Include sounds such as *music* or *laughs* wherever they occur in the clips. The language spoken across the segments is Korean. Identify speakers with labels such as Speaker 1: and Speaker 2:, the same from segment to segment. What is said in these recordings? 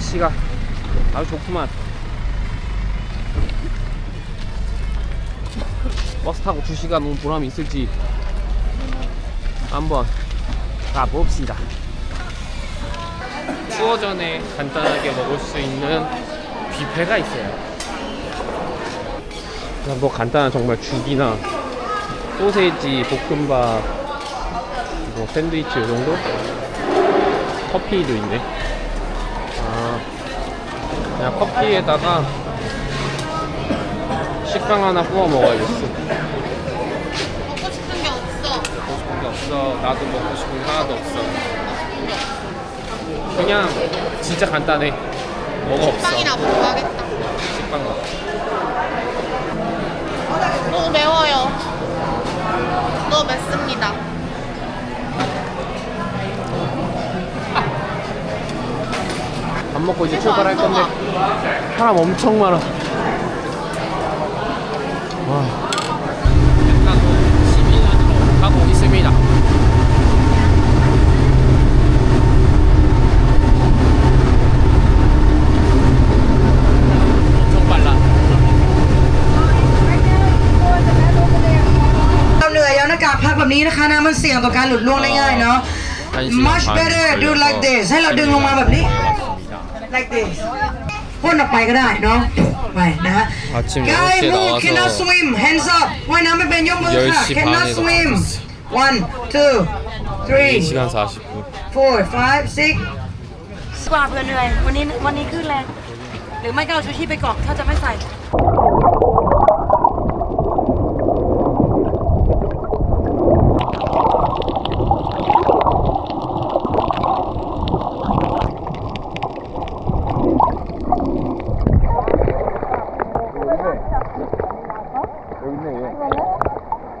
Speaker 1: 날씨가 아주 좋구만 버스 타고 2시간 온 보람이 있을지 한번 가봅시다 투어 전에 간단하게 먹을 수 있는 뷔페가 있어요 뭐 간단한 정말 죽이나 소세지, 볶음밥, 뭐 샌드위치 이 정도? 커피도 있네. 아, 그냥 커피에다가 식빵 하나 구워 먹어야겠어.
Speaker 2: 먹고 싶은 게 없어.
Speaker 1: 먹고 싶은 게 없어. 나도 먹고 싶은 게 하나도 없어. 그냥 진짜 간단해. 뭐가 없어.
Speaker 2: 빵이나 먹어야겠다.
Speaker 1: 식빵 먹어.
Speaker 2: 너무 매워요. 너무 맵습니다.
Speaker 1: 먹고 이제 출발할 건데 사람 엄청 많아. 와. 일단 시민으로 가고 있습니다. 엄청 빨라.
Speaker 3: เราเหนื่อยเอาหน้ากากพักแบบนี้นะคะนะมันเสี่ยงต่อการหลุดล่วงได้ง่ายเนาะ much better do like this ให้เราดึงลงมาแบบนี้ like this พ่นออกไปก็ได้เนาะไปนะฮะ
Speaker 1: 아침
Speaker 3: Guy
Speaker 1: 아, 6시에
Speaker 3: who cannot
Speaker 1: 나와서
Speaker 3: swim hands up ว่ายน้ำไม่เป็นยกมือค่ะ
Speaker 1: 10시
Speaker 3: cannot
Speaker 1: 반에
Speaker 3: swim
Speaker 1: 나왔어.
Speaker 3: one two three
Speaker 1: 1시간 40분.
Speaker 3: four five six
Speaker 4: กว่าเพื่อเหนื่อย วันนี้วันนี้ขึ้นแรง หรือไม่ก็เอาชูชีพไปกรอกถ้าจะไม่ใส่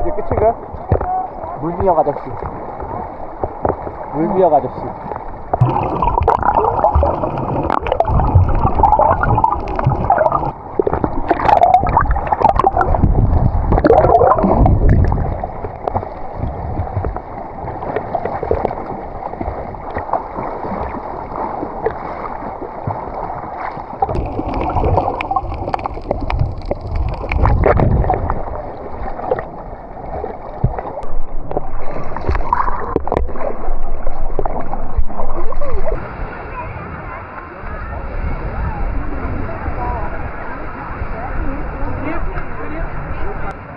Speaker 1: 이게 끝인가? 물비역 아저씨. 물비역 아저씨.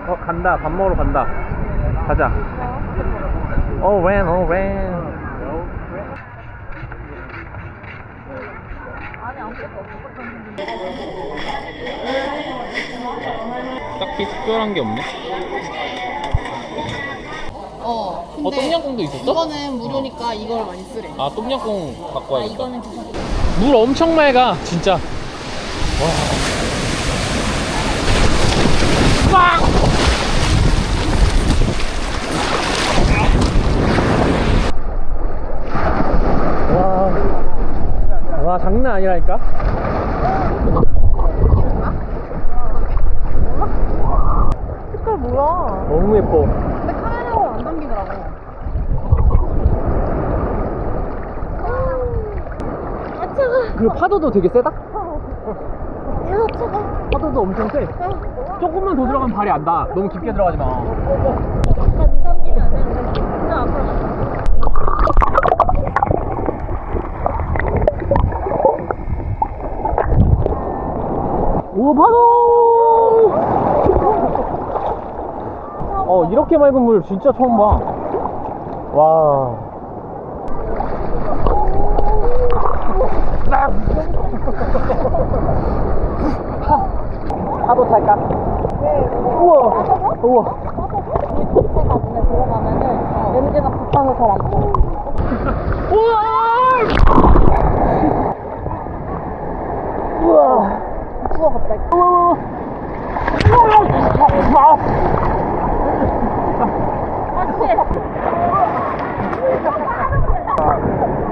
Speaker 1: 어 간다 밥 먹으러 간다 가자 오웬 오웬 딱히 특별한 게 없네
Speaker 2: 어. 근데
Speaker 1: 어 똠양꿍도 있었어?
Speaker 2: 이거는 무료니까 이걸 많이 쓰래.
Speaker 1: 아 똠양꿍 갖고
Speaker 2: 아,
Speaker 1: 와야겠다
Speaker 2: 이거는 괜찮아.
Speaker 1: 물 엄청 맑아 진짜 와. 빡! 와. 와 장난 아니라니까
Speaker 2: 색깔 뭐야?
Speaker 1: 너무 예뻐
Speaker 2: 근데 카메라로 안 담기더라고. 아 차가.
Speaker 1: 그 파도도 되게 세다?
Speaker 2: 야 차가.
Speaker 1: 파도도 엄청 세 조금만 더 들어가면 발이 안 닿아 너무 깊게 들어가지 마
Speaker 2: 다눈 담기면 안 되는데. 진짜 앞으로.
Speaker 1: 오 파도 어 이렇게 맑은 물 진짜 처음 봐 와. 파도 탈까? 우와. 우와.
Speaker 2: 제가 눈에 들어가면은 냄새가 붙어서 잘안 나.
Speaker 1: 우와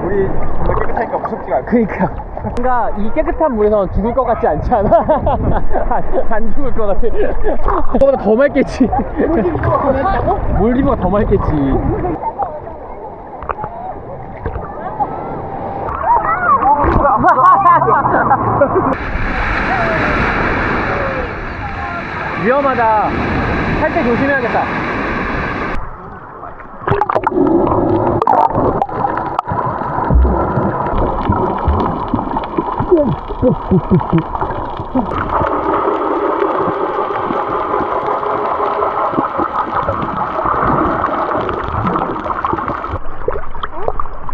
Speaker 1: 우리 정말 깨끗하니까 무섭지가 않아. 그니까 뭔가 이 깨끗한 물에서 죽을 것 같지 않잖아. *laughs* 안, 죽을 것 같아 그거보다 더 맑겠지 물리버가 더 맑겠지 *laughs* 위험하다. 할때 조심해야겠다.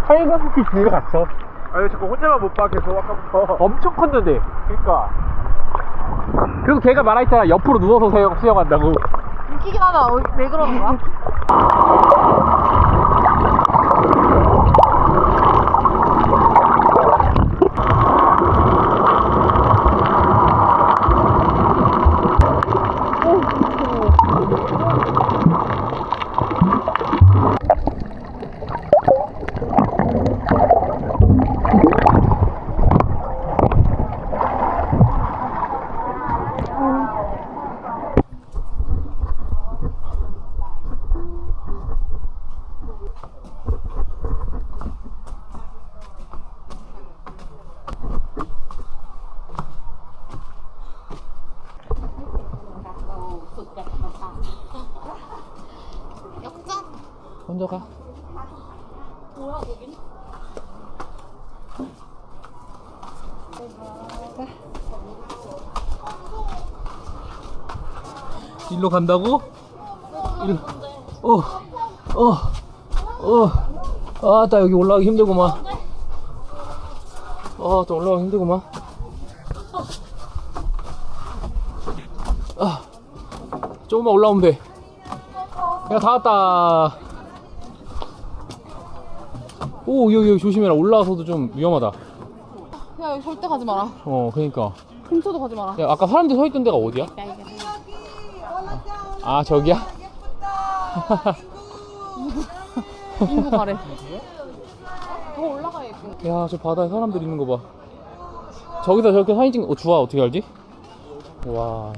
Speaker 1: 하이가스키 집에 갔어.
Speaker 5: 아니 자꾸 혼자만 못 봐 계속 아까부터
Speaker 1: 엄청 컸는데.
Speaker 5: 그니까
Speaker 1: 그리고 걔가 말했잖아. 옆으로 누워서 수영, 수영한다고.
Speaker 2: 웃기긴 하다. 어, 왜 그러는 거야?
Speaker 1: 먼저 가. 일로 간다고? 일로. 어, 어, 어. 아, 나 여기 올라가기 힘들구만. 아, 또 올라가기 힘들구만. 아, 조금만 올라오면 돼. 야, 다 왔다. 오, 여기, 여기 조심해라. 올라와서도 좀 위험하다.
Speaker 2: 야, 여기 절대 가지 마라.
Speaker 1: 어, 그니까.
Speaker 2: 근처도 가지 마라.
Speaker 1: 야, 아까 사람들 서 있던 데가 어디야? 아, 저기야?
Speaker 2: 인구 가래. 더 올라가야겠고.
Speaker 1: 야, 저 바다에 사람들 있는 거 봐. 저기서 저렇게 사진 찍는, 어, 주아 어떻게 알지? 와.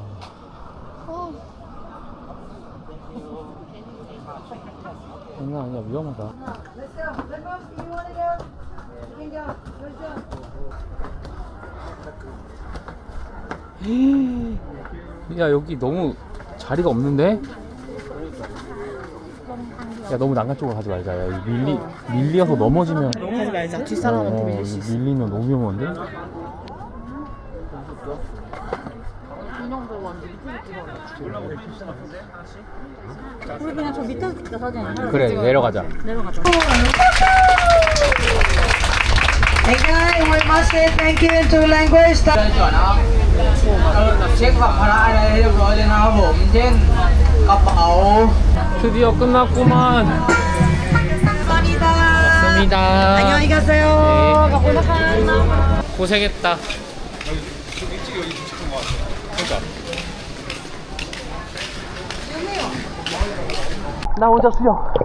Speaker 1: 장난 아니야, 위험하다. 야, 여기 너무 자리가 없는데? 야, 너무 난간 쪽으로 가지 말자. 야, 여기 밀리, 밀리어서 넘어지면.
Speaker 2: 가지 말자.
Speaker 1: 어,
Speaker 2: 뒷사람한테 밀릴 수 있어.
Speaker 1: 밀리면 너무 위험한데?
Speaker 2: 인형 들고 왔는데 밑에 찍어. 우리 그냥 저 밑에서 찍자 사진.
Speaker 1: 그래, 내려가자.
Speaker 2: 내려가자.
Speaker 3: Hey guys, we must say thank you in two languages.
Speaker 5: เช็คสัมภาระอะไรให้เรียบร้อยเลยนะครับผม เช่นกระเป๋า
Speaker 1: 드디어 끝났구만.
Speaker 3: 감사합니다.
Speaker 1: 맞습니다.
Speaker 3: 안녕히 가세요.
Speaker 1: 고생했다. 나 혼자 수영.